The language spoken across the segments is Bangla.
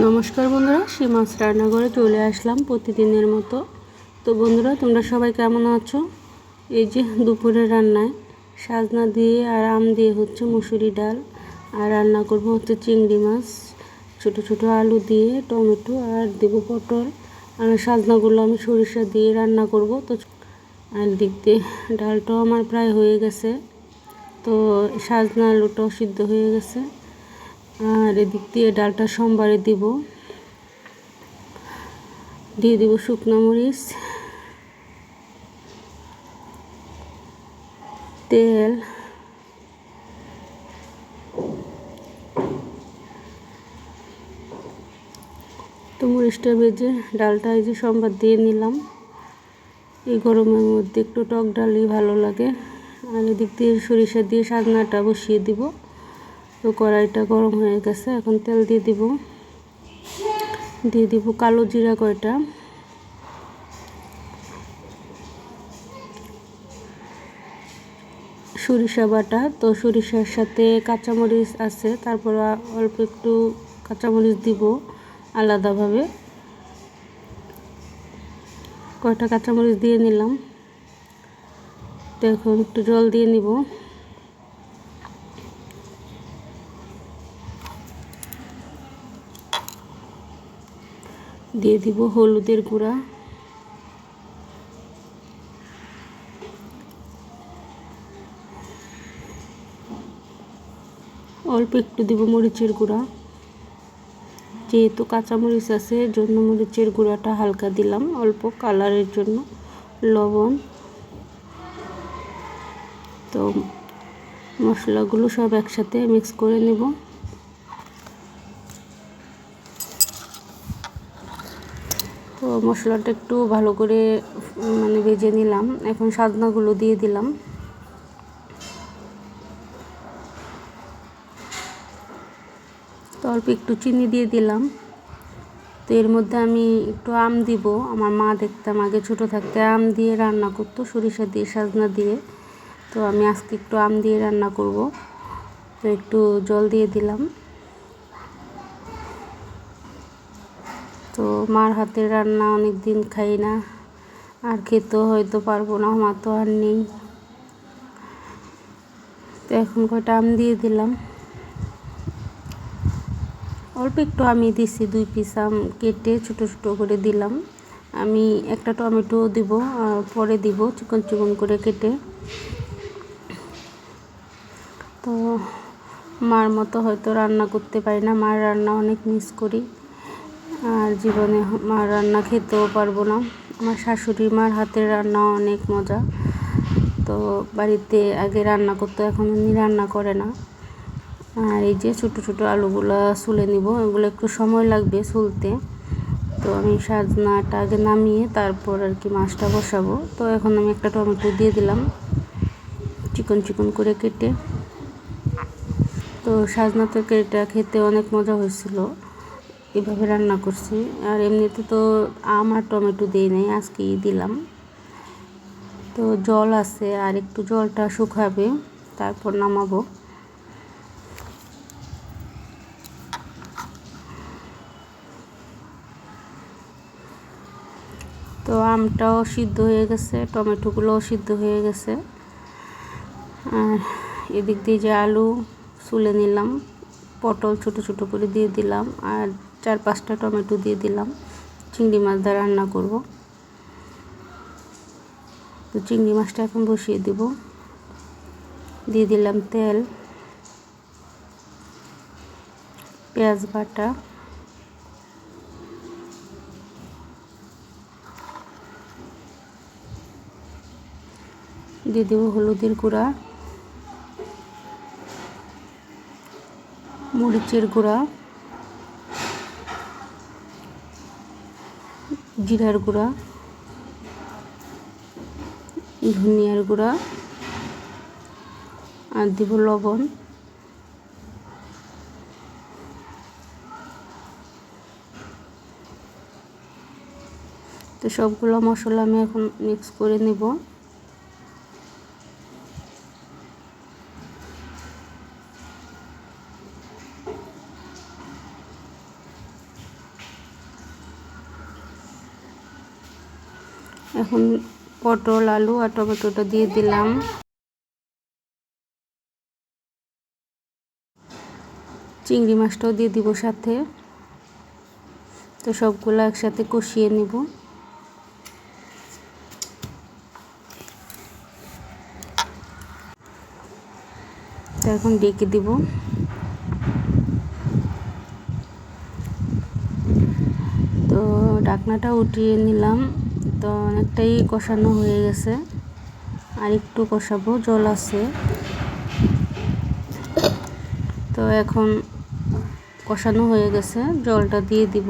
নমস্কার বন্ধুরা সে মাছ রান্নাঘরে চলে আসলাম প্রতিদিনের মতো। তো বন্ধুরা, তোমরা সবাই কেমন আছো? এই যে দুপুরে রান্নায়, সাজনা দিয়ে আর আম দিয়ে হচ্ছে মুসুরি ডাল, আর রান্না করব হচ্ছে চিংড়ি মাছ, ছোট ছোট আলু দিয়ে, টমেটো আর দেবো পটল। আর সাজনাগুলো আমি সরিষা দিয়ে রান্না করব। তো আর দিক দিয়ে ডালটাও আমার প্রায় হয়ে গেছে। তো সাজনা আলুটাও সিদ্ধ হয়ে গেছে। আর এদিক দিয়ে ডালটা সোমবারে দিব। দিয়ে দিব শুকনো মরিচ, তেল, তো মরিচটা ভেজে ডালটা এই যে সোমবার দিয়ে নিলাম। এই গরমের মধ্যে একটু টক ডালই ভালো লাগে। আর এদিক দিয়ে সরিষা দিয়ে সাজনাটা বসিয়ে দিব। তো কড়াইটা গরম হয়ে গেছে, এখন তেল দিয়ে দিব। দিয়ে দিব কালো জিরা কয়টা। সরিষা বাটা, তো সরিষার সাথে কাঁচামরিচ আছে, তারপর অল্প একটু কাঁচামরিচ দিব আলাদাভাবে। কয়টা কাঁচামরিচ দিয়ে নিলাম। তো এখন একটু জল দিয়ে নিব। দিয়ে দিব হলুদের গুঁড়া। অল্প একটু দিব মরিচের গুঁড়া। যেহেতু কাঁচামরিচ আছে জন্য মরিচের গুঁড়াটা হালকা দিলাম, অল্প কালারের জন্য। লবণ। তো মশলাগুলো সব একসাথে মিক্স করে নেব। তো মশলাটা একটু ভালো করে মানে ভেজে নিলাম। এখন সাজনাগুলো দিয়ে দিলাম। তো অল্প একটু চিনি দিয়ে দিলাম। তো এর মধ্যে আমি একটু আম দিব। আমার মা দেখতাম আগে ছোট থাকতে আম দিয়ে রান্না করতো, সরিষা দিয়ে, সাজনা দিয়ে। তো আমি আজকে একটু আম দিয়ে রান্না করব। তো একটু জল দিয়ে দিলাম। তো মার হাতের রান্না অনেক দিন খাই না। আর খেতেও হয়তো পারব না, মা তো আর নেই। তো এখন কয়টা আম দিয়ে দিলাম। অল্প একটু আমি দিছি, দুই পিস আম কেটে ছোটো ছোটো করে দিলাম। আমি একটা টমেটো দিব পরে দিব চিকন চিকন করে কেটে। তো মার মতো হয়তো রান্না করতে পারি না, মার রান্না অনেক মিস করি। আর জীবনে রান্না খেতেও পারব না। আমার শাশুড়ি মার হাতের রান্না অনেক মজা। তো বাড়িতে আগে রান্না করতো, এখন উনি রান্না করে না। আর এই যে ছোটো ছোটো আলুগুলো সুলে নিব এগুলো একটু সময় লাগবে সুলতে। তো আমি সাজনাটা আগে নামিয়ে তারপর আর কি মাছটা বসাবো। তো এখন আমি একটা টমেটো দিয়ে দিলাম, চিকন চিকন করে কেটে। তো সাজনা তো তরকারিটা খেতে অনেক মজা হয়েছিল। এভাবে রান্না করছি। আর এমনিতে তো আম আর টমেটো দিই নাই, আজকেই দিলাম। তো জল আছে, আর একটু জলটা শুকাবে, তারপর নামাবো। তো আমটাও সিদ্ধ হয়ে গেছে, টমেটোগুলোও সিদ্ধ হয়ে গেছে। আর এদিক দিয়ে যে আলু চুলে নিলাম। পটল ছোট ছোট করে দিয়ে দিলাম আর চার পাঁচটা টমেটো দিয়ে দিলাম। চিংড়ি মাছ দিয়ে রান্না করব। তো চিংড়ি মাছটা এখন বসিয়ে দেব। দিয়ে দিলাম তেল, পেঁয়াজ বাটা, দিয়ে দেবো হলুদের গুঁড়া। মরিচের গুঁড়া, জিরার গুঁড়া, ধনিয়ার গুঁড়া, আর দিব লবণ। তো সবগুলো মশলা আমি এখন মিক্স করে নেব। এখন পটল, আলু আর টমেটোটা দিয়ে দিলাম। চিংড়ি মাছটাও দিয়ে দিব সাথে। তো সবগুলো একসাথে কষিয়ে নিব। তো এখন ডেকে দিব। তো ডাকনাটা উঠিয়ে নিলাম। তো অনেকটাই কষানো হয়ে গেছে। আর একটু কষাবো, জল আছে। তো এখন কষানো হয়ে গেছে, জলটা দিয়ে দিব।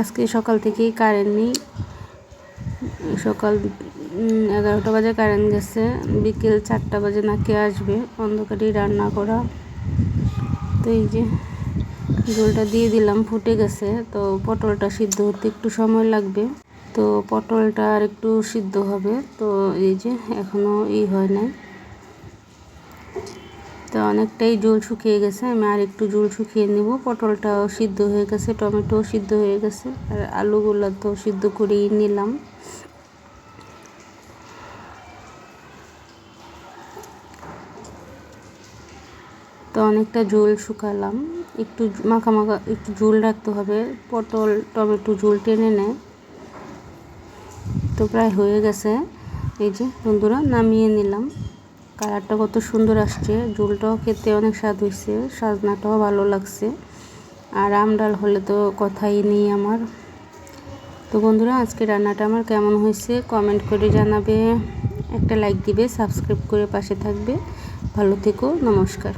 আজকে সকাল থেকেই কারেন্ট নেই। সকাল এগারোটা বাজে কারেন্ট গেছে। বিকেল চারটা বাজে নাকি আসবে। অন্ধকারেই রান্না করা। তো এই যে ঝোলটা দিয়ে দিলাম, ফুটে গেছে। তো পটলটা সিদ্ধ হতে একটু সময় লাগবে। তো পটলটা আর একটু সিদ্ধ হবে। তো এই যে এখনও ই হয় নাই। তো অনেকটাই জল শুকিয়ে গেছে। আমি আর একটু জল শুকিয়ে নেব। পটলটাও সিদ্ধ হয়ে গেছে, টমেটোও সিদ্ধ হয়ে গেছে। আর আলুগুলো তো সিদ্ধ করেই নিলাম। তো অনেকটা ঝোল শুকালাম। একটু মাখা মাখা, একটু ঝোল রাখতে হবে। পটল, টমেটো ঝোল টেনে নেয় তো প্রায় হয়ে গেছে। এই যে বন্ধুরা, নামিয়ে নিলাম। কালারটা কত সুন্দর আসছে। ঝোলটাও খেতে অনেক স্বাদ হয়েছে, সাজনাটাও ভালো লাগছে। আর আমডাল হলে তো কথাই নেই আমার। তো বন্ধুরা, আজকে রান্নাটা আমার কেমন হয়েছে কমেন্ট করে জানাবে। একটা লাইক দিবে, সাবস্ক্রাইব করে পাশে থাকবে। ভালো থেকো, নমস্কার।